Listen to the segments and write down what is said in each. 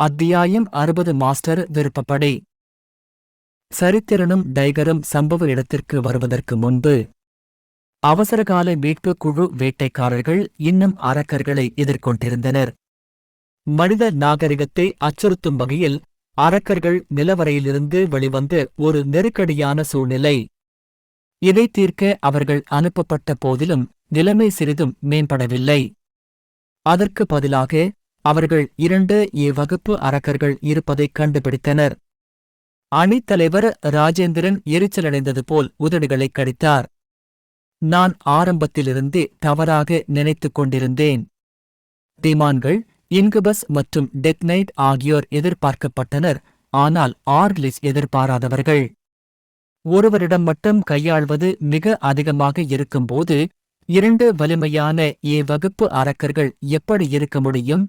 அத்தியாயம் அறுபது மாஸ்டர் விருப்பப்படி. சரித்திரனும் டைகரும் சம்பவ இடத்திற்கு வருவதற்கு முன்பு அவசரகால மீட்புக் குழு வேட்டைக்காரர்கள் இன்னும் அரக்கர்களை எதிர்கொண்டிருந்தனர். மனித நாகரிகத்தை அச்சுறுத்தும் வகையில் அரக்கர்கள் நிலவரையிலிருந்து வெளிவந்து ஒரு நெருக்கடியான சூழ்நிலை. இதை தீர்க்க அவர்கள் அனுப்பப்பட்ட போதிலும் நிலைமை சிறிதும் மேம்படவில்லை. அதற்கு பதிலாக அவர்கள் இரண்டு இவ்வகுப்பு அரக்கர்கள் இருப்பதைக் கண்டுபிடித்தனர். அணித்தலைவர் ராஜேந்திரன் எரிச்சலடைந்தது போல் உதடுகளைக் கடித்தார். நான் ஆரம்பத்திலிருந்தே தவறாக நினைத்துக் கொண்டிருந்தேன். திமான்கள் இன்குபஸ் மற்றும் டெக்னைட் ஆகியோர் எதிர்பார்க்கப்பட்டனர் ஆனால் ஆர்லிஸ் எதிர்பாராதவர்கள். ஒருவரிடம் மட்டும் கையாள்வது மிக அதிகமாக இருக்கும்போது இரண்டு வலிமையான ஏ வகுப்பு அரக்கர்கள் எப்படி இருக்க முடியும்?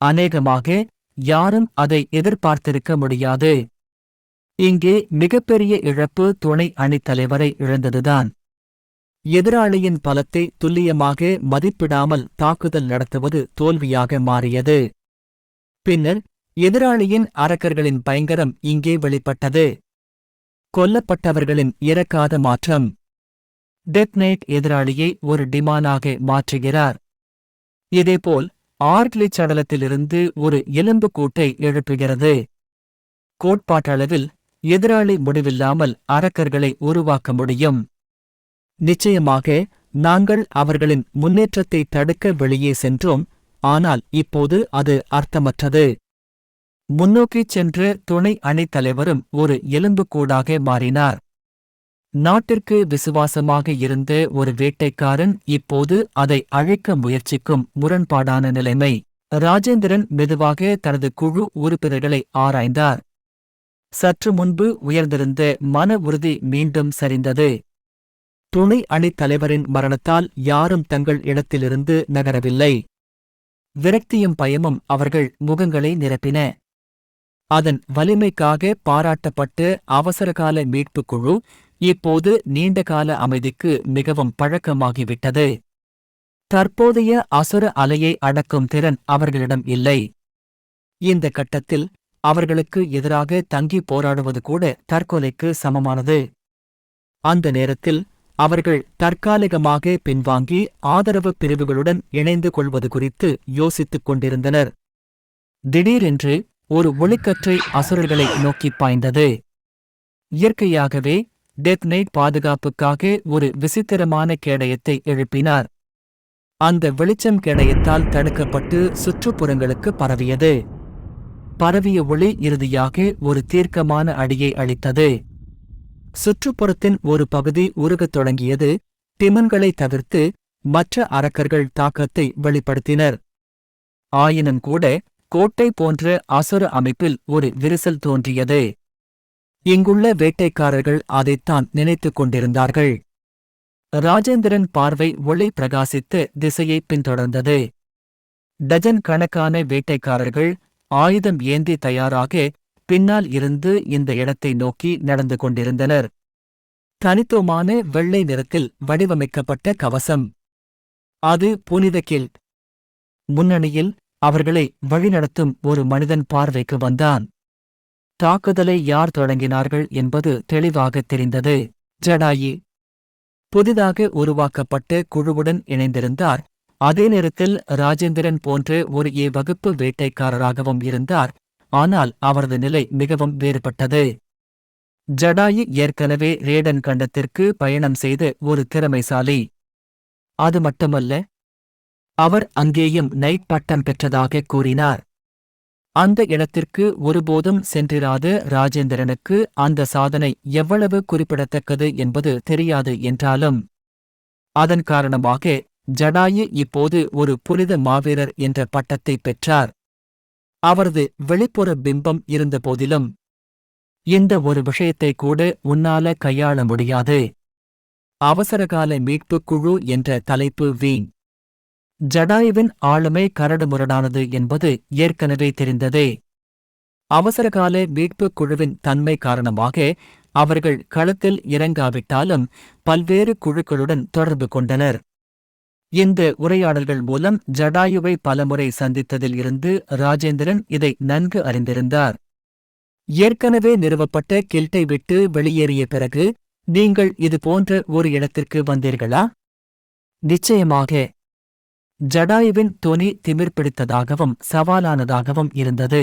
அநேகமாக யாரும் அதை எதிர்பார்த்திருக்க முடியாது. இங்கே மிகப்பெரிய இழப்பு துணை அணித்தலைவரை இழந்ததுதான். எதிராளியின் பலத்தை துல்லியமாக மதிப்பிடாமல் தாக்குதல் நடத்துவது தோல்வியாக மாறியது. பின்னர் எதிராளியின் அரக்கர்களின் பயங்கரம் இங்கே வெளிப்பட்டது. கொல்லப்பட்டவர்களின் இறக்காத மாற்றம். டெத் நைட் எதிராளியை ஒரு டிமானாக மாற்றுகிறார். இதேபோல் ஆர்ட்லி சடலத்திலிருந்து ஒரு எலும்பு கூட்டை எழுப்புகிறது. கோட்பாட்டளவில் எதிராளி முடிவில்லாமல் அரக்கர்களை உருவாக்க முடியும். நிச்சயமாக நாங்கள் அவர்களின் முன்னேற்றத்தை தடுக்க வெளியே சென்றோம் ஆனால் இப்போது அது அர்த்தமற்றது. முன்னோக்கிச் சென்ற துணை அணித்தலைவரும் ஒரு எலும்புக்கூடாக மாறினார். நாட்டிற்கு விசுவாசமாக இருந்த ஒரு வேட்டைக்காரன் இப்போது அதை அழைக்க முயற்சிக்கும் முரண்பாடான நிலைமை. ராஜேந்திரன் மெதுவாக தனது குழு உறுப்பினர்களை ஆராய்ந்தார். சற்று முன்பு உயர்ந்திருந்த மன உறுதி மீண்டும் சரிந்தது. துணை அணித் தலைவரின் மரணத்தால் யாரும் தங்கள் இடத்திலிருந்து நகரவில்லை. விரக்தியும் பயமும் அவர்கள் முகங்களை நிரப்பின. அதன் வலிமைக்காக பாராட்டப்பட்டு அவசரகால மீட்புக் குழு இப்போது நீண்டகால அமைதிக்கு மிகவும் பழக்கமாகிவிட்டது. தற்போதைய அசுர அலையை அடக்கும் திறன் அவர்களிடம் இல்லை. இந்த கட்டத்தில் அவர்களுக்கு எதிராக தங்கி போராடுவது கூட தற்கொலைக்கு சமமானது. அந்த நேரத்தில் அவர்கள் தற்காலிகமாக பின்வாங்கி ஆதரவு பிரிவுகளுடன் இணைந்து கொள்வது குறித்து யோசித்துக் கொண்டிருந்தனர். திடீரென்று ஒரு ஒளிக்கற்றை அசுரர்களை நோக்கிப் பாய்ந்தது. இயற்கையாகவே டெத் நைட் பாதுகாப்புக்காக ஒரு விசித்திரமான கேடயத்தை எழுப்பினார். அந்த வெளிச்சம் கேடயத்தால் தடுக்கப்பட்டு சுற்றுப்புறங்களுக்கு பரவியது. பரவிய ஒளி இறுதியாக ஒரு தீர்க்கமான அடியை அளித்தது. சுற்றுப்புறத்தின் ஒரு பகுதி உருகத் தொடங்கியது. திமன்களை தவிர்த்து மற்ற அரக்கர்கள் தாக்கத்தை வெளிப்படுத்தினர். ஆயினும் கூட கோட்டை போன்ற அசுர அமைப்பில் ஒரு விரிசல் தோன்றியது. இங்குள்ள வேட்டைக்காரர்கள் அதைத்தான் நினைத்துக் கொண்டிருந்தார்கள். ராஜேந்திரன் பார்வை ஒளி பிரகாசித்து திசையை பின்தொடர்ந்தது. டஜன் கணக்கான வேட்டைக்காரர்கள் ஆயுதம் ஏந்தி தயாராக பின்னால் இருந்து இந்த இடத்தை நோக்கி நடந்து கொண்டிருந்தனர். தனித்துவமான வெள்ளை நிறத்தில் வடிவமைக்கப்பட்ட கவசம். அது புனித கில்ட் முன்னணியில் அவர்களை வழிநடத்தும் ஒரு மனிதன் பார்வைக்கு வந்தான். தாக்குதலை யார் தொடங்கினார்கள் என்பது தெளிவாகத் தெரிந்தது. ஜடாயி. புதிதாக உருவாக்கப்பட்ட குழுவுடன் இணைந்திருந்தார். அதே நேரத்தில் ராஜேந்திரன் போன்ற ஒரு ஏ வகுப்பு வேட்டைக்காரராகவும் இருந்தார். ஆனால் அவரது நிலை மிகவும் வேறுபட்டது. ஜடாயி ஏற்கனவே ரேடன் கண்டத்திற்கு பயணம் செய்த ஒரு திறமைசாலி. அது மட்டுமல்ல அவர் அங்கேயும் நைட் பட்டம் பெற்றதாக கூறினார். அந்த இடத்திற்கு ஒருபோதும் சென்றிராத ராஜேந்திரனுக்கு அந்த சாதனை எவ்வளவு குறிப்பிடத்தக்கது என்பது தெரியாது என்றாலும் அதன் காரணமாக ஜடாயு இப்போது ஒரு புனித மாவீரர் என்ற பட்டத்தை பெற்றார். அவரது வெளிப்புற பிம்பம் இருந்தபோதிலும் இந்த ஒரு விஷயத்தை கூட உன்னால கையாள முடியாது. அவசரகால மீட்புக் குழு என்ற தலைப்பு வீண். ஜடாயுவின் ஆளுமை கரடுமுரடானது என்பது ஏற்கனவே தெரிந்ததே. அவசரகால மீட்புக் குழுவின் தன்மை காரணமாக அவர்கள் களத்தில் இறங்காவிட்டாலும் பல்வேறு குழுக்களுடன் தொடர்பு கொண்டனர். இந்த உரையாடல்கள் மூலம் ஜடாயுவை பலமுறை சந்தித்ததில் இருந்து ராஜேந்திரன் இதை நன்கு அறிந்திருந்தார். ஏற்கனவே நிறுவப்பட்ட கில்ட்டை விட்டு வெளியேறிய பிறகு நீங்கள் இது போன்ற ஒரு இடத்திற்கு வந்தீர்களா? நிச்சயமாக ஜடாயுவின் தொனி திமிர் பிடித்ததாகவும் சவாலானதாகவும் இருந்தது.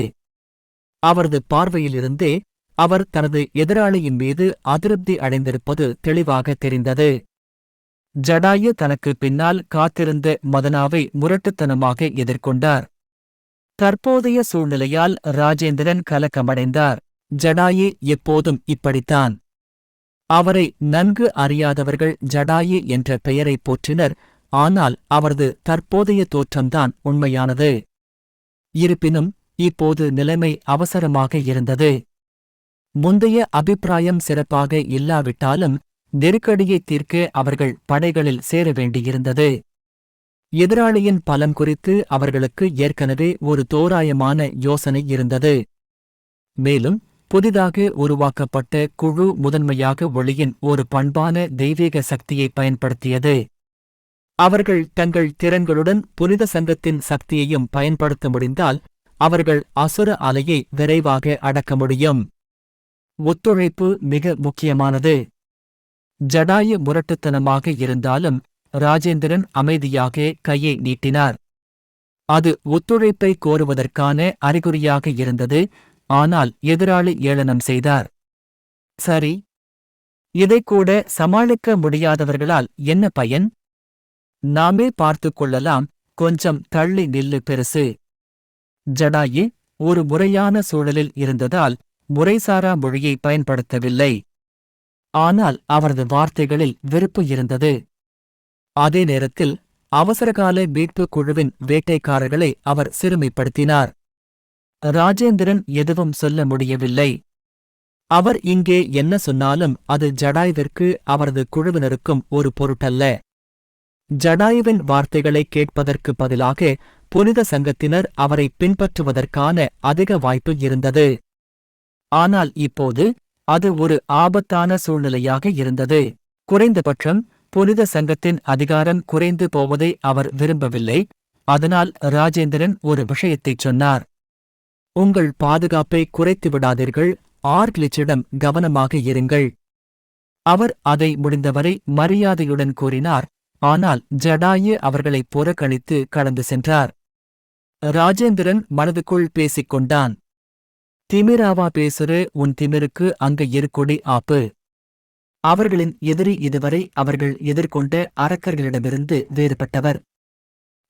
அவரது பார்வையிலிருந்தே அவர் தனது எதிராளியின் மீது அதிருப்தி அடைந்திருப்பது தெளிவாக தெரிந்தது. ஜடாயு தனக்கு பின்னால் காத்திருந்த மதனாவை முரட்டுத்தனமாக எதிர்கொண்டார். தற்போதைய சூழ்நிலையால் ராஜேந்திரன் கலக்கமடைந்தார். ஜடாயு எப்போதும் இப்படித்தான். அவரை நன்கு அறியாதவர்கள் ஜடாயு என்ற பெயரைப் போற்றினர். ஆனால் அவரது தற்போதைய தோற்றம்தான் உண்மையானது. இருப்பினும் இப்போது நிலைமை அவசரமாக இருந்தது. முந்தைய அபிப்பிராயம் சிறப்பாக இல்லாவிட்டாலும் நெருக்கடியை தீர்க்க அவர்கள் படைகளில் சேர வேண்டியிருந்தது. எதிராளியின் பலம் குறித்து அவர்களுக்கு ஏற்கனவே ஒரு தோராயமான யோசனை இருந்தது. மேலும் புதிதாக உருவாக்கப்பட்ட குழு முதன்மையாக ஒளியின் ஒரு பண்பான தெய்வீக சக்தியை பயன்படுத்தியது. அவர்கள் தங்கள் திறன்களுடன் புனித சங்கத்தின் சக்தியையும் பயன்படுத்த முடிந்தால் அவர்கள் அசுர அலையை விரைவாக அடக்க முடியும். ஒத்துழைப்பு மிக முக்கியமானது. ஜடாயு முரட்டுத்தனமாக இருந்தாலும் ராஜேந்திரன் அமைதியாக கையை நீட்டினார். அது ஒத்துழைப்பை கோருவதற்கான அறிகுறியாக இருந்தது ஆனால் எதிராளி ஏளனம் செய்தார். சரி. இதைக்கூட சமாளிக்க முடியாதவர்களால் என்ன பயன்? நாமே பார்த்துக் கொள்ளலாம் கொஞ்சம் தள்ளி நில்லு பெருசு. ஜடாயி ஒரு முறையான சூழலில் இருந்ததால் முறைசாரா மொழியை பயன்படுத்தவில்லை. ஆனால் அவரது வார்த்தைகளில் வெறுப்பு இருந்தது. அதே நேரத்தில் அவசரகால மீட்புக் குழுவின் வேட்டைக்காரர்களை அவர் சிறுமைப்படுத்தினார். ராஜேந்திரன் எதுவும் சொல்ல முடியவில்லை. அவர் இங்கே என்ன சொன்னாலும் அது ஜடாய்விற்கு அவரது குழுவினருக்கும் ஒரு பொருட்டல்ல. ஜடாயுவின் வார்த்தைகளை கேட்பதற்கு பதிலாக புனித சங்கத்தினர் அவரை பின்பற்றுவதற்கான அதிக வாய்ப்பு இருந்தது. ஆனால் இப்போது அது ஒரு ஆபத்தான சூழ்நிலையாக இருந்தது. குறைந்தபட்சம் புனித சங்கத்தின் அதிகாரம் குறைந்து போவதை அவர் விரும்பவில்லை. அதனால் ராஜேந்திரன் ஒரு விஷயத்தைச் சொன்னார். உங்கள் பாதுகாப்பை குறைத்து விடாதீர்கள். ஆர்க்லிச்சிடம் கவனமாக இருங்கள். அவர் அதை முடிந்தவரை மரியாதையுடன் கூறினார். ஆனால் ஜடாயு அவர்களை புறக்கணித்து கடந்து சென்றார். ராஜேந்திரன் மனதுக்குள் பேசிக் கொண்டான் திமிராவா பேசுறே உன் திமிருக்கு அங்க இருக்குடி ஆப்பு. அவர்களின் எதிரி இதுவரை அவர்கள் எதிர்கொண்ட அரக்கர்களிடமிருந்து வேறுபட்டவர்.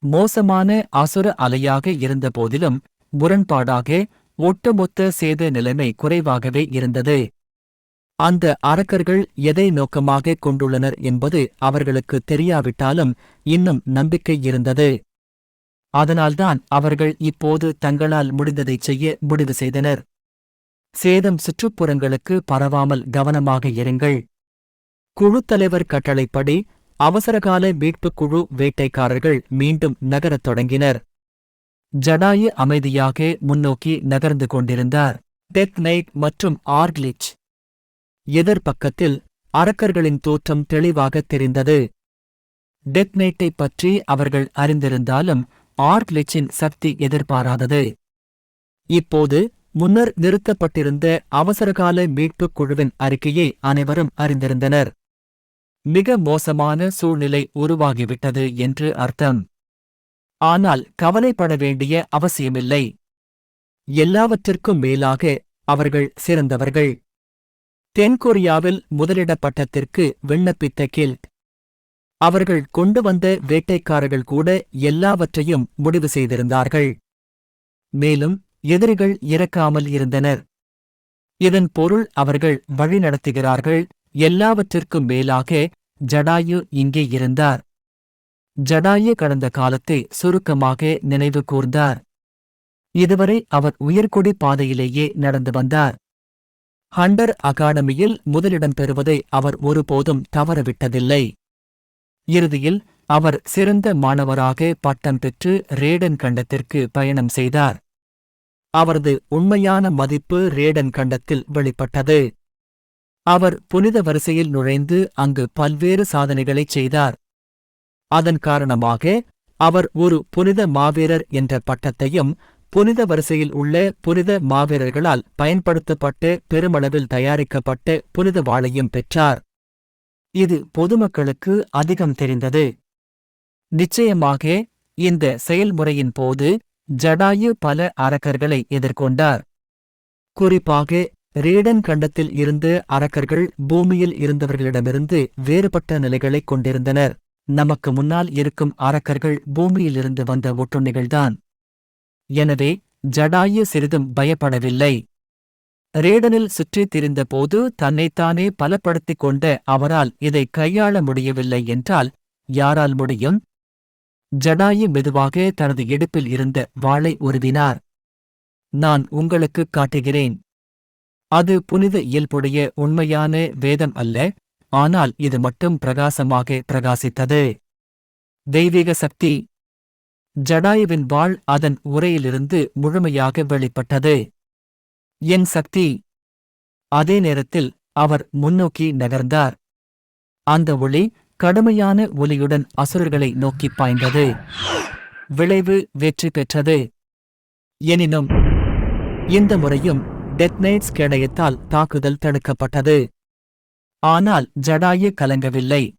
மோசமான அசுர அலையாக இருந்தபோதிலும் முரண்பாடாக ஒட்டுமொத்த சேத நிலைமை குறைவாகவே இருந்தது. அந்த அரக்கர்கள் எதை நோக்கமாக கொண்டுள்ளனர் என்பது அவர்களுக்கு தெரியாவிட்டாலும் இன்னும் நம்பிக்கை இருந்தது. அதனால்தான் அவர்கள் இப்போது தங்களால் முடிந்ததைச் செய்ய முடிவு செய்தனர். சேதம் சுற்றுப்புறங்களுக்கு பரவாமல் கவனமாக இருங்கள். குழுத்தலைவர் கட்டளைப்படி அவசரகால மீட்புக் குழு வேட்டைக்காரர்கள் மீண்டும் நகரத் தொடங்கினர். ஜடாயு அமைதியாக முன்னோக்கி நகர்ந்து கொண்டிருந்தார். டெத் நைட் மற்றும் ஆர்க்லிச் எதிர்பக்கத்தில் அரக்கர்களின் தோற்றம் தெளிவாகத் தெரிந்தது. டெத் பற்றி அவர்கள் அறிந்திருந்தாலும் ஆர்க்லிச்சின் சக்தி எதிர்பாராதது. இப்போது முன்னர் நிறுத்தப்பட்டிருந்த அவசரகால மீட்புக் குழுவின் அறிக்கையை அனைவரும் அறிந்திருந்தனர். மிக மோசமான சூழ்நிலை உருவாகிவிட்டது என்று அர்த்தம். ஆனால் கவலைப்பட வேண்டிய அவசியமில்லை. எல்லாவற்றிற்கும் மேலாக அவர்கள் சிறந்தவர்கள். தென்கொரியாவில் முதலிட பட்டத்திற்கு விண்ணப்பித்த கில்ட் அவர்கள் கொண்டு வந்த வேட்டைக்காரர்கள் கூட எல்லாவற்றையும் முடிவு செய்திருந்தார்கள். மேலும் எதிரிகள் இறக்காமல் இருந்தனர். இதன் பொருள் அவர்கள் வழிநடத்துகிறார்கள் எல்லாவற்றிற்கும் மேலாக ஜடாயு இங்கே இருந்தார். ஜடாயு கடந்த காலத்தை சுருக்கமாக நினைவு கூர்ந்தார். இதுவரை அவர் உயர்கொடி பாதையிலேயே நடந்து வந்தார். ஹண்டர் அகாடமியில் முதலிடம் பெறுவதை அவர் ஒருபோதும் தவறவிட்டதில்லை. இறுதியில் அவர் சிறந்த மாணவராக பட்டம் பெற்று ரேடன் கண்டத்திற்கு பயணம் செய்தார். அவரது உண்மையான மதிப்பு ரேடன் கண்டத்தில் வெளிப்பட்டது. அவர் புனித வரிசையில் நுழைந்து அங்கு பல்வேறு சாதனைகளைச் செய்தார். அதன் காரணமாக அவர் ஒரு புனித மாவீரர் என்ற பட்டத்தையும் புனித வரிசையில் உள்ள புனித மாவீரர்களால் பயன்படுத்தப்பட்டு பெருமளவில் தயாரிக்கப்பட்ட புனித வாளையும் பெற்றார். இது பொதுமக்களுக்கு அதிகம் தெரிந்தது. நிச்சயமாக இந்த செயல்முறையின் போது ஜடாயு பல அரக்கர்களை எதிர்கொண்டார். குறிப்பாக ரேடன் கண்டத்தில் இருந்து அரக்கர்கள் பூமியில் இருந்தவர்களிடமிருந்து வேறுபட்ட நிலைகளைக் கொண்டிருந்தனர். நமக்கு முன்னால் இருக்கும் அரக்கர்கள் பூமியிலிருந்து வந்த ஒட்டுண்ணிகள்தான். எனவே ஜடாயு சிறிதும் பயப்படவில்லை. ரேடனில் சுற்றித் திரிந்தபோது தன்னைத்தானே பலப்படுத்திக் கொண்ட அவரால் இதை கையாள முடியவில்லை என்றால் யாரால் முடியும்? ஜடாயு மெதுவாக தனது இடுப்பில் இருந்த வாளை உருவினார். நான் உங்களுக்குக் காட்டுகிறேன். அது புனித இயல்புடைய உண்மையான வேதம் அல்ல ஆனால் இது மட்டும் பிரகாசமாக பிரகாசித்தது. தெய்வீக சக்தி ஜடாயுவின் வாள் அதன் உரையிலிருந்து முழுமையாக வெளிப்பட்டது. என் சக்தி. அதே நேரத்தில் அவர் முன்னோக்கி நகர்ந்தார். அந்த ஒளி கடுமையான ஒலியுடன் அசுரர்களை நோக்கிப் பாய்ந்தது. விளைவு வெற்றி பெற்றது. எனினும் இந்த முறையும் டெத்னைட்ஸ் கேடயத்தால் தாக்குதல் தடுக்கப்பட்டது. ஆனால் ஜடாயு கலங்கவில்லை.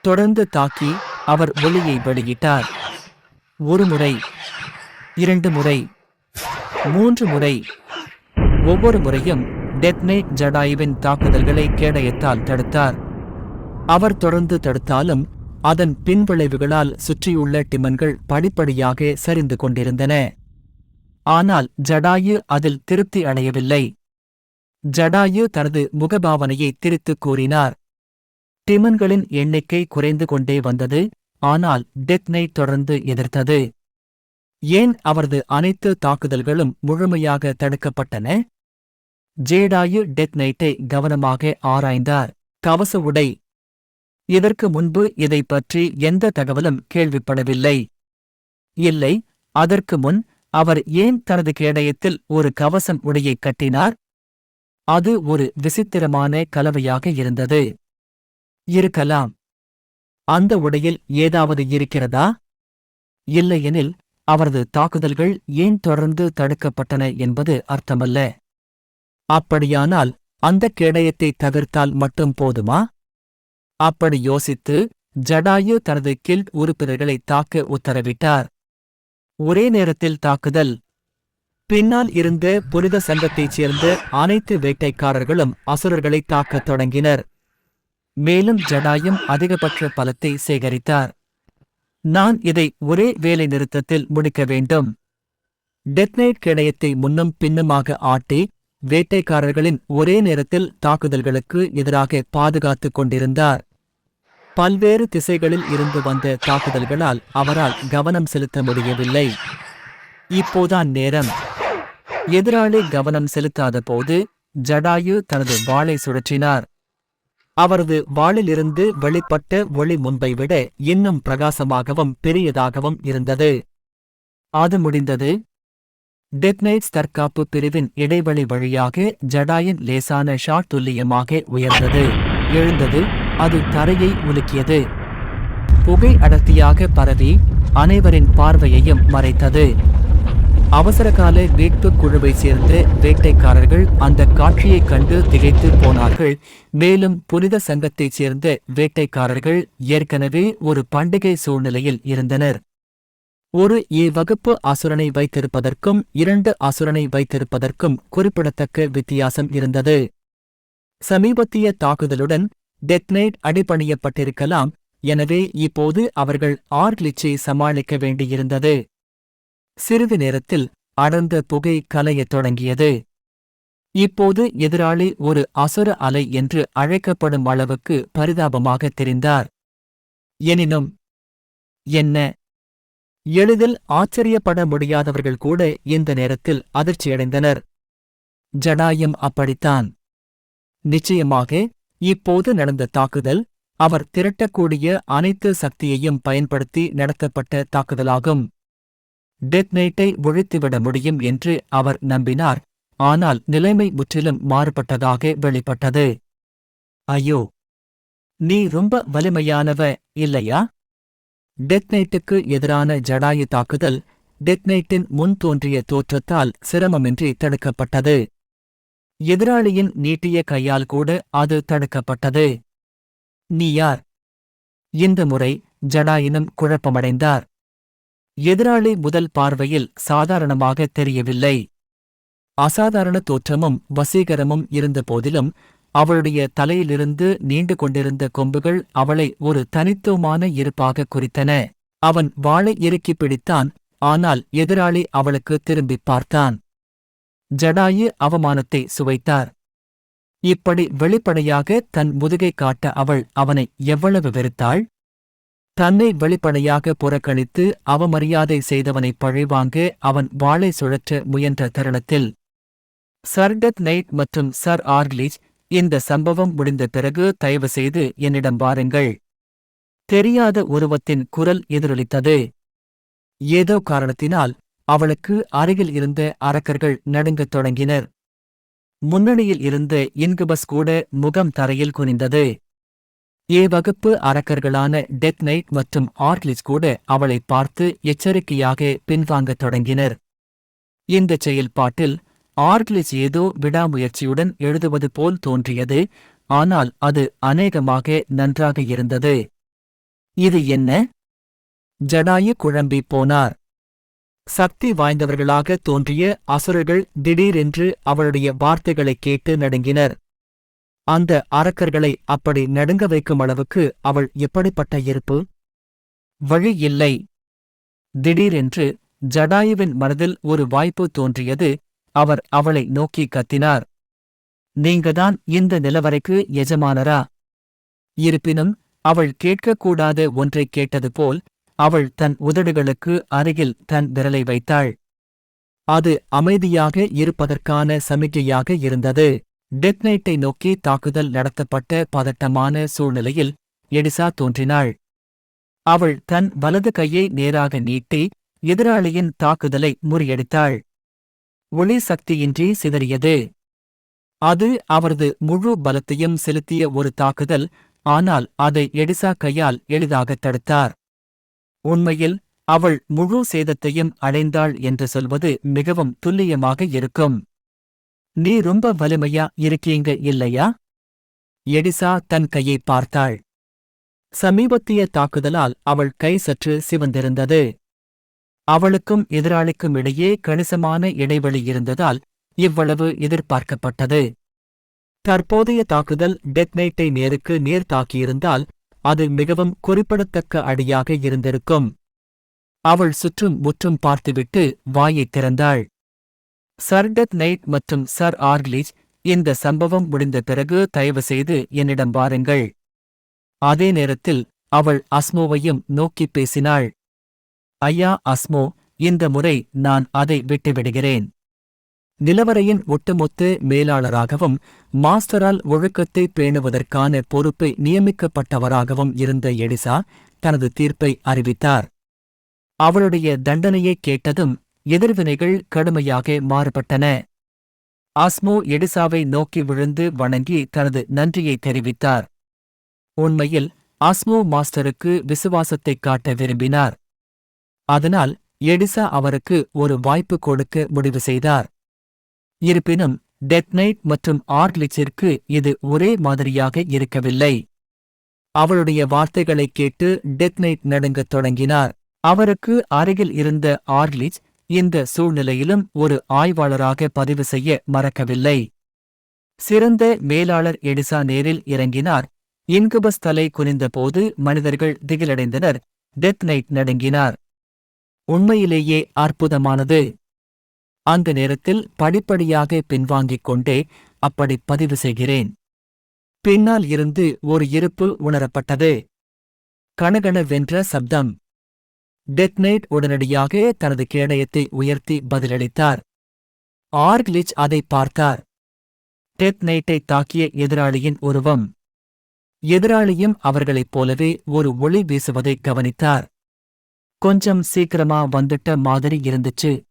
தொடர்ந்து தாக்கி அவர் ஒளியை வெளியிட்டார். ஒரு முறை இரண்டு முறை மூன்று முறை ஒவ்வொரு முறையும் டெத்னேட் ஜடாயுவின் தாக்குதல்களை கேடயத்தால் தடுத்தார். அவர் தொடர்ந்து தடுத்தாலும் அதன் பின்விளைவுகளால் சுற்றியுள்ள டிமன்கள் படிப்படியாக சரிந்து கொண்டிருந்தன. ஆனால் ஜடாயு அதில் திருப்தி அடையவில்லை. ஜடாயு தனது முகபாவனையை திரித்துக் கூறினார். டிமன்களின் எண்ணிக்கை குறைந்து கொண்டே வந்தது. ஆனால் டெத் நைட் தொடர்ந்து எதிர்த்தது. ஏன் அவரது அனைத்து தாக்குதல்களும் முழுமையாக தடுக்கப்பட்டன? ஜேடாயு டெத் நைட்டை கவனமாக ஆராய்ந்தார். கவச உடை. இதற்கு முன்பு இதை பற்றி எந்த தகவலும் கேள்விப்படவில்லை. இல்லை அதற்கு முன் அவர் ஏன் தனது கேடயத்தில் ஒரு கவசம் உடையை கட்டினார்? அது ஒரு விசித்திரமான கலவையாக இருந்தது. இருக்கலாம். அந்த உடையில் ஏதாவது இருக்கிறதா? இல்லையெனில் அவரது தாக்குதல்கள் ஏன் தொடர்ந்து தடுக்கப்பட்டன என்பது அர்த்தமல்ல. அப்படியானால் அந்த கேடயத்தை தவிர்த்தால் மட்டும் போதுமா? அப்படி யோசித்து ஜடாயு தனது கில்ட் உறுப்பினர்களை தாக்க உத்தரவிட்டார். ஒரே நேரத்தில் தாக்குதல். பின்னால் இருந்த புனித சங்கத்தைச் சேர்ந்த அனைத்து வேட்டைக்காரர்களும் அசுரர்களை தாக்கத் தொடங்கினர். மேலும் ஜடாயும் அதிகபட்ச பலத்தை சேகரித்தார். நான் இதை ஒரே வேலை நிறுத்தத்தில் முடிக்க வேண்டும். டெத்னைட் கிணையத்தை முன்னும் பின்னுமாக ஆட்டி வேட்டைக்காரர்களின் ஒரே நேரத்தில் தாக்குதல்களுக்கு எதிராக பாதுகாத்துக் கொண்டிருந்தார். பல்வேறு திசைகளில் இருந்து வந்த தாக்குதல்களால் அவரால் கவனம் செலுத்த முடியவில்லை. இப்போதான் நேரம். எதிராளி கவனம் செலுத்தாத போது ஜடாயு தனது வாளை சுழற்றினார். அவரது வாளிலிருந்து வெளிப்பட்ட ஒளி முன்பை விட இன்னும் பிரகாசமாகவும் பெரியதாகவும் இருந்தது. அது முடிந்தது. டெத்னைட்ஸ் தற்காப்பு பிரிவின் இடைவெளி வழியாக ஜடாயின் லேசான ஷாட் துல்லியமாக உயர்ந்தது. எழுந்தது. அது தரையை உலுக்கியது. புகை அடர்த்தியாக பரவி அனைவரின் பார்வையையும் மறைத்தது. அவசரகால மீட்புக் குழுவைச் சேர்ந்த வேட்டைக்காரர்கள் அந்த காட்சியைக் கண்டு திகைத்து போனார்கள். மேலும் புனித சங்கத்தைச் சேர்ந்த வேட்டைக்காரர்கள் ஏற்கனவே ஒரு பண்டிகை சூழ்நிலையில் இருந்தனர். ஒரு ஏ வகுப்பு அசுரனை வைத்திருப்பதற்கும் இரண்டு அசுரனை வைத்திருப்பதற்கும் குறிப்பிடத்தக்க வித்தியாசம் இருந்தது. சமீபத்திய தாக்குதலுடன் டெத்னைட் அடிபணியப்பட்டிருக்கலாம் எனவே இப்போது அவர்கள் ஆர்கிளிச்சை சமாளிக்க வேண்டியிருந்தது. சிறிது நேரத்தில் அடர்ந்த புகை கலையத் தொடங்கியது. இப்போது எதிராளி ஒரு அசுர அலை என்று அழைக்கப்படும் அளவுக்கு பரிதாபமாக தெரிந்தார். எனினும் என்ன? எளிதில் ஆச்சரியப்பட முடியாதவர்கள் கூட இந்த நேரத்தில் அதிர்ச்சியடைந்தனர். ஜடாயம் அப்படித்தான். நிச்சயமாக இப்போது நடந்த தாக்குதல் அவர் திரட்டக்கூடிய அனைத்து சக்தியையும் பயன்படுத்தி நடத்தப்பட்ட தாக்குதலாகும். டெத் நைட்டை ஒழித்துவிட முடியும் என்று அவர் நம்பினார். ஆனால் நிலைமை முற்றிலும் மாறுபட்டதாக வெளிப்பட்டது. ஐயோ! நீ ரொம்ப வலிமையானவ இல்லையா? டெத் நைட்டுக்கு எதிரான ஜடாயு தாக்குதல் டெத் நைட்டின் முன் தோன்றிய தோற்றத்தால் சிரமமின்றி தடுக்கப்பட்டது. எதிராளியின் நீட்டிய கையால் கூட அது தடுக்கப்பட்டது. நீ யார்? இந்த முறை ஜடாயினும் குழப்பமடைந்தார். எதிராளி முதல் பார்வையில் சாதாரணமாக தெரியவில்லை. அசாதாரண தோற்றமும் வசீகரமும் இருந்த போதிலும் அவளுடைய தலையிலிருந்து நீண்டு கொண்டிருந்த கொம்புகள் அவளை ஒரு தனித்துவமான இருப்பாக குறித்தன. அவன் வாளை இறுக்கி பிடித்தான் ஆனால் எதிராளி அவளுக்கு திரும்பிப் பார்த்தான். ஜடாயு அவமானத்தை சுவைத்தார். இப்படி வெளிப்படையாக தன் முதுகை காட்ட அவள் அவனை எவ்வளவு வெறுத்தாள்? தன்னை வெளிப்படையாக புறக்கணித்து அவமரியாதை செய்தவனை பழிவாங்க அவன் வாளை சுழற்ற முயன்ற தருணத்தில் சர்கத் நைட் மற்றும் சர் ஆர்லிச் இந்த சம்பவம் முடிந்த பிறகு தயவு செய்து என்னிடம் வாருங்கள். தெரியாத உருவத்தின் குரல் எதிரொலித்தது. ஏதோ காரணத்தினால் அவளுக்கு அருகில் இருந்த அரக்கர்கள் நடுங்கத் தொடங்கினர். முன்னணியில் இருந்த இன்குபஸ் கூட முகம் தரையில் குனிந்தது. ஏ வகுப்பு அரக்கர்களான டெத் நைட் மற்றும் ஆர்க்லிஸ் கூட அவளை பார்த்து எச்சரிக்கையாக பின்வாங்கத் தொடங்கினர். இந்தச் செயல்பாட்டில் ஆர்க்லிஸ் ஏதோ விடாமுயற்சியுடன் எழுதுவது போல் தோன்றியது ஆனால் அது அநேகமாக நன்றாக இருந்தது. இது என்ன? ஜடாயு குழம்பிப் போனார். சக்தி வாய்ந்தவர்களாக தோன்றிய அசுரர்கள் திடீரென்று அவளுடைய வார்த்தைகளைக் கேட்டு நடுங்கினர். அந்த அரக்கர்களை அப்படி நடுங்க வைக்கும் அளவுக்கு அவள் எப்படிப்பட்ட இருப்பு? வழி இல்லை. திடீரென்று ஜடாயுவின் மனதில் ஒரு வாய்ப்பு தோன்றியது. அவர் அவளை நோக்கி கத்தினார். நீங்கதான் இந்த நிலவரைக்கு எஜமானரா? இருப்பினும் அவள் கேட்கக்கூடாத ஒன்றைக் கேட்டது போல் அவள் தன் உதடுகளுக்கு அருகில் தன் விரலை வைத்தாள். அது அமைதியாக இருப்பதற்கான சமிக்கையாக இருந்தது. டெத் நைட்டை நோக்கி தாக்குதல் நடத்தப்பட்ட பதட்டமான சூழ்நிலையில் எடிசா தோன்றினாள். அவள் தன் வலது கையை நேராக நீட்டி எதிராளியின் தாக்குதலை முறியடித்தாள். ஒளி சக்தியின்றி சிதறியது. அது அவரது முழு பலத்தையும் செலுத்திய ஒரு தாக்குதல் ஆனால் அதை எடிசா கையால் எளிதாக தடுத்தார். உண்மையில் அவள் முழு சேதத்தையும் அடைந்தாள் என்று சொல்வது மிகவும் துல்லியமாக இருக்கும். நீ ரொம்ப வலிமையா இருக்கீங்க இல்லையா? எடிசா தன் கையை பார்த்தாள். சமீபத்திய தாக்குதலால் அவள் கை சற்று சிவந்திருந்தது. அவளுக்கும் எதிராளிக்கும் இடையே கணிசமான இடைவெளி இருந்ததால் இவ்வளவு எதிர்பார்க்கப்பட்டது. தற்போதைய தாக்குதல் டெத் நைட்டை நேருக்கு நேர் தாக்கியிருந்தால் அது மிகவும் குறிப்பிடத்தக்க அடியாக இருந்திருக்கும். அவள் சுற்றும் முற்றும் பார்த்துவிட்டு வாயைத் திறந்தாள். சர் டெத் நைட் மற்றும் சர் ஆர்க்லிச் இந்த சம்பவம் முடிந்த பிறகு தயவு செய்து என்னிடம் வாருங்கள். அதே நேரத்தில் அவள் அஸ்மோவையும் நோக்கிப் பேசினாள். ஐயா அஸ்மோ இந்த முறை நான் அதை விட்டுவிடுகிறேன். நிலவரையின் ஒட்டுமொத்த மேலாளராகவும் மாஸ்டரால் ஒழுக்கத்தை பேணுவதற்கான பொறுப்பை நியமிக்கப்பட்டவராகவும் இருந்த எடிசா தனது தீர்ப்பை அறிவித்தார். அவளுடைய தண்டனையைக் கேட்டதும் எதிர்வினைகள் கடுமையாக மாறுபட்டன. ஆஸ்மோ எடிசாவை நோக்கி விழுந்து வணங்கி தனது நன்றியை தெரிவித்தார். உண்மையில் ஆஸ்மோ மாஸ்டருக்கு விசுவாசத்தைக் காட்ட விரும்பினார். அதனால் எடிசா அவருக்கு ஒரு வாய்ப்பு கொடுக்க முடிவு செய்தார். இருப்பினும் டெத் நைட் மற்றும் ஆர்க்லிச்சிற்கு இது ஒரே மாதிரியாக இருக்கவில்லை. அவளுடைய வார்த்தைகளைக் கேட்டு டெத் நைட் நடுங்கத் தொடங்கினார். அவருக்கு அருகில் இருந்த ஆர்லிச் இந்த சூழ்நிலையிலும் ஒரு ஆய்வாளராக பதிவு செய்ய மறக்கவில்லை. சிறந்த மேலாளர் எடிசா நேரில் இறங்கினார். இன்குபஸ் தலை குனிந்தபோது மனிதர்கள் திகிலடைந்தனர். Death night நடுங்கினார். உண்மையிலேயே அற்புதமானது. அந்த நேரத்தில் படிப்படியாக பின்வாங்கிக் கொண்டே அப்படி பதிவு செய்கிறேன். பின்னால் இருந்து ஒரு இருப்பு உணரப்பட்டது. கணகணவென்ற சப்தம். டெத் நைட் உடனடியாக தனது கேடயத்தை உயர்த்தி பதிலளித்தார். ஆர்க்லிச் அதை பார்த்தார். டெத் நைட்டை தாக்கிய எதிராளியின் உருவம். எதிராளியும் அவர்களைப் போலவே ஒரு ஒளி வீசுவதை கவனித்தார். கொஞ்சம் சீக்கிரமா வந்துட்ட மாதிரி இருந்துச்சு.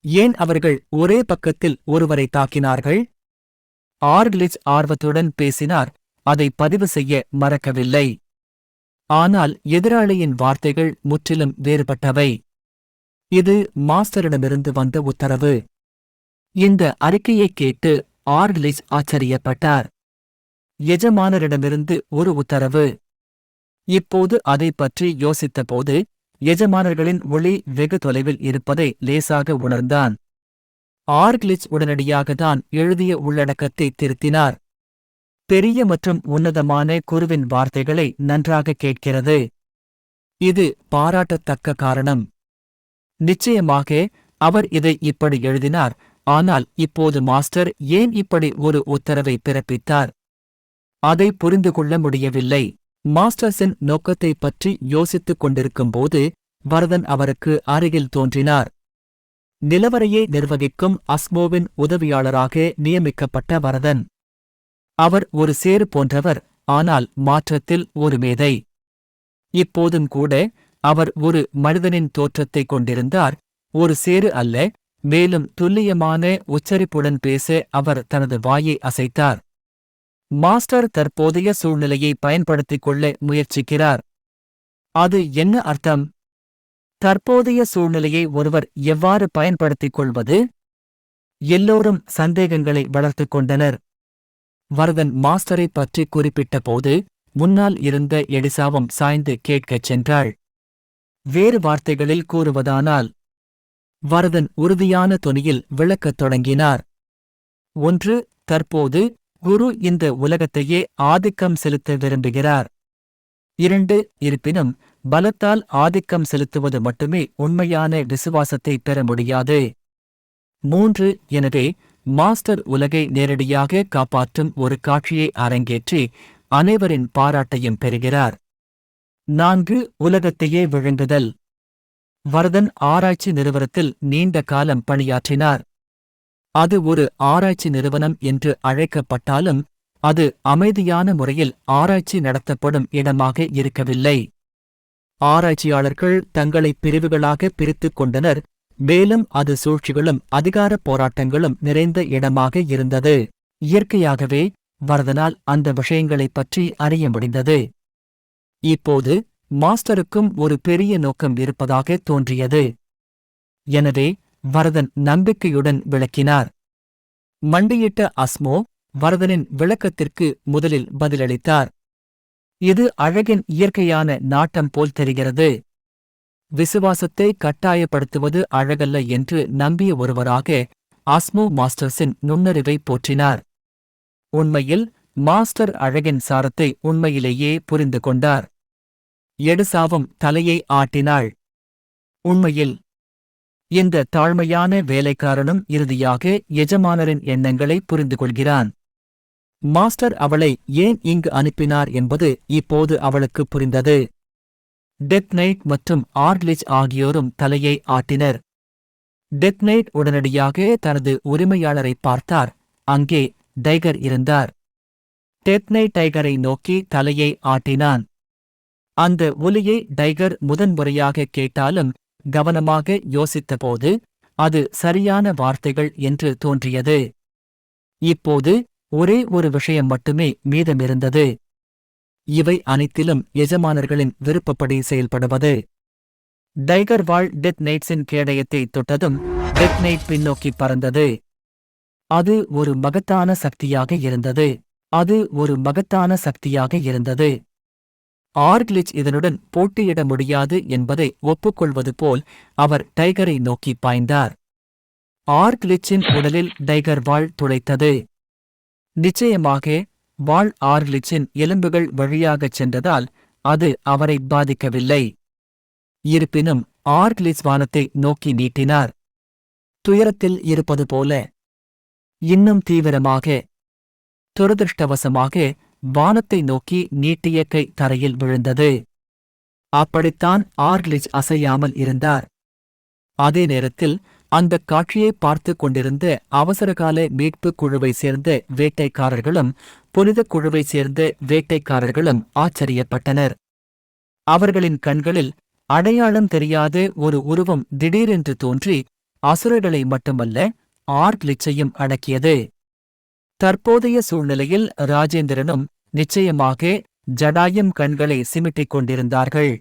ஏன் அவர்கள் ஒரே பக்கத்தில் ஒருவரை தாக்கினார்கள்? ஆர்க்லிச் ஆர்வத்துடன் பேசினார். அதை பதிவு செய்ய மறக்கவில்லை. ஆனால் எதிராளியின் வார்த்தைகள் முற்றிலும் வேறுபட்டவை. இது மாஸ்டரிடமிருந்து வந்த உத்தரவு. இந்த அறிக்கையைக் கேட்டு ஆர்லிஸ் ஆச்சரியப்பட்டார். எஜமானரிடமிருந்து ஒரு உத்தரவு. இப்போது அதைப் பற்றி யோசித்தபோது எஜமானர்களின் ஒளி வெகு தொலைவில் இருப்பதை லேசாக உணர்ந்தான். ஆர்க்லிச் உடனடியாக தான் எழுதிய உள்ளடக்கத்தை திருத்தினார். பெரிய மற்றும் உன்னதமான குருவின் வார்த்தைகளை நன்றாக கேட்கிறது. இது பாராட்டத்தக்க காரணம். நிச்சயமாக அவர் இதை இப்படி எழுதினார் ஆனால் இப்போது மாஸ்டர் ஏன் இப்படி ஒரு உத்தரவை பிறப்பித்தார்? அதை புரிந்து கொள்ள முடியவில்லை. மாஸ்டர்ஸின் நோக்கத்தைப் பற்றி யோசித்துக் கொண்டிருக்கும்போது வரதன் அவருக்கு அருகில் தோன்றினார். நிலவரையை நிர்வகிக்கும் அஸ்மோவின் உதவியாளராக நியமிக்கப்பட்ட வரதன். அவர் ஒரு சேறு போன்றவர் ஆனால் மாற்றத்தில் ஒரு மேதை. இப்போதும் கூட அவர் ஒரு மனிதனின் தோற்றத்தை கொண்டிருந்தார் ஒரு சேறு அல்ல மேலும் துல்லியமான உச்சரிப்புடன் பேச அவர் தனது வாயை அசைத்தார். மாஸ்டர் தற்போதைய சூழ்நிலையை பயன்படுத்திக் கொள்ள முயற்சிக்கிறார். அது என்ன அர்த்தம்? தற்போதைய சூழ்நிலையை ஒருவர் எவ்வாறு பயன்படுத்திக் கொள்வது? எல்லோரும் சந்தேகங்களை வளர்த்துக் கொண்டனர். வரதன் மாஸ்டரை பற்றி குறிப்பிட்டபோது முன்னால் இருந்த எடிசாவும் சாய்ந்து கேட்கச் சென்றாள். வேறு வார்த்தைகளில் கூறுவதானால் வரதன் உறுதியான தொனியில் விளக்கத் தொடங்கினார். ஒன்று தற்போது குரு இந்த உலகத்தையே ஆதிக்கம் செலுத்த விரும்புகிறார். இரண்டு இருப்பினும் பலத்தால் ஆதிக்கம் செலுத்துவது மட்டுமே உண்மையான விசுவாசத்தை பெற முடியாது. மூன்று எனவே மாஸ்டர் உலகை நேரடியாக காப்பாற்றும் ஒரு காட்சியை அரங்கேற்றி அனைவரின் பாராட்டையும் பெறுகிறார். நான்கு உலகத்தையே விழுங்குதல். வரதன் ஆராய்ச்சி நிறுவனத்தில் நீண்ட காலம் பணியாற்றினார். அது ஒரு ஆராய்ச்சி நிறுவனம் என்று அழைக்கப்பட்டாலும் அது அமைதியான முறையில் ஆராய்ச்சி நடத்தப்படும் இடமாக இருக்கவில்லை. ஆராய்ச்சியாளர்கள் தங்களை பிரிவுகளாக பிரித்துக் கொண்டனர். மேலும் அது சூழ்ச்சிகளும் அதிகாரப் போராட்டங்களும் நிறைந்த இடமாக இருந்தது. இயற்கையாகவே வரதனால் அந்த விஷயங்களைப் பற்றி அறிய முடிந்தது. இப்போது மாஸ்டருக்கும் ஒரு பெரிய நோக்கம் இருப்பதாக தோன்றியது. எனவே வரதன் நம்பிக்கையுடன் விளக்கினார். மண்டியிட்ட அஸ்மோ வரதனின் விளக்கத்திற்கு முதலில் பதிலளித்தார். இது அழகின் இயற்கையான நாட்டம் போல் தெரிகிறது. விசுவாசத்தை கட்டாயப்படுத்துவது அழகல்ல என்று நம்பிய ஒருவராக ஆஸ்மோ மாஸ்டர்ஸின் நுண்ணறிவை போற்றினார். உண்மையில் மாஸ்டர் அழகின் சாரத்தை உண்மையிலேயே புரிந்து கொண்டார். எடுசாவும் தலையை ஆட்டினாள். உண்மையில் இந்த தாழ்மையான வேலைக்காரனும் இறுதியாக எஜமானரின் எண்ணங்களை புரிந்து கொள்கிறான். மாஸ்டர் அவளை ஏன் இங்கு அனுப்பினார் என்பது இப்போது அவளுக்கு புரிந்தது. டெத் நைட் மற்றும் ஆர்ட்லிச் ஆகியோரும் தலையை ஆட்டினர். டெத் நைட் உடனடியாக தனது உரிமையாளரை பார்த்தார். அங்கே டைகர் இருந்தார். டெத் நைட் டைகரை நோக்கி தலையை ஆட்டினான். அந்த ஒலியை டைகர் முதன்முறையாக கேட்டாலும் கவனமாக யோசித்தபோது அது சரியான வார்த்தைகள் என்று தோன்றியது. இப்போது ஒரே ஒரு விஷயம் மட்டுமே மீதமிருந்தது. இவை அனைத்திலும் எஜமானர்களின் விருப்பப்படி செயல்படுவது. டைகர் வால் டெத் நைட்ஸின் கேடயத்தை தொட்டதும் டெத் நைட் பின்னோக்கி பறந்தது. அது ஒரு மகத்தான சக்தியாக இருந்தது. அது ஒரு மகத்தான சக்தியாக இருந்தது. ஆர்க்லிச் இதனுடன் போட்டியிட முடியாது என்பதை ஒப்புக்கொள்வது போல் அவர் டைகரை நோக்கி பாய்ந்தார். ஆர்க்லிச்சின் உடலில் டைகர் வாழ் துளைத்தது. நிச்சயமாக வாழ் ஆர்லிச்சின் எலும்புகள் வழியாகச் சென்றதால் அது அவரை பாதிக்கவில்லை. இருப்பினும் ஆர்கிளிச் வானத்தை நோக்கி நீட்டினார். துயரத்தில் இருப்பது போல இன்னும் தீவிரமாக துரதிருஷ்டவசமாக வானத்தை நோக்கி நீட்டிய கை தரையில் விழுந்தது. அப்படித்தான் ஆர்லிச் அசையாமல் இருந்தார். அதே நேரத்தில் அந்தக் காட்சியை பார்த்துக் கொண்டிருந்த அவசரகால மீட்புக் குழுவைச் சேர்ந்த வேட்டைக்காரர்களும் புனிதக் குழுவைச் சேர்ந்த வேட்டைக்காரர்களும் ஆச்சரியப்பட்டனர். அவர்களின் கண்களில் அடையாளம் தெரியாத ஒரு உருவம் திடீரென்று தோன்றி அசுரர்களை மட்டுமல்ல ஆர்க்லிச்சையும் அடக்கியது. தற்போதைய சூழ்நிலையில் ராஜேந்திரனும் நிச்சயமாக ஜடாயும் கண்களை சிமிட்டிக் கொண்டிருந்தார்கள்.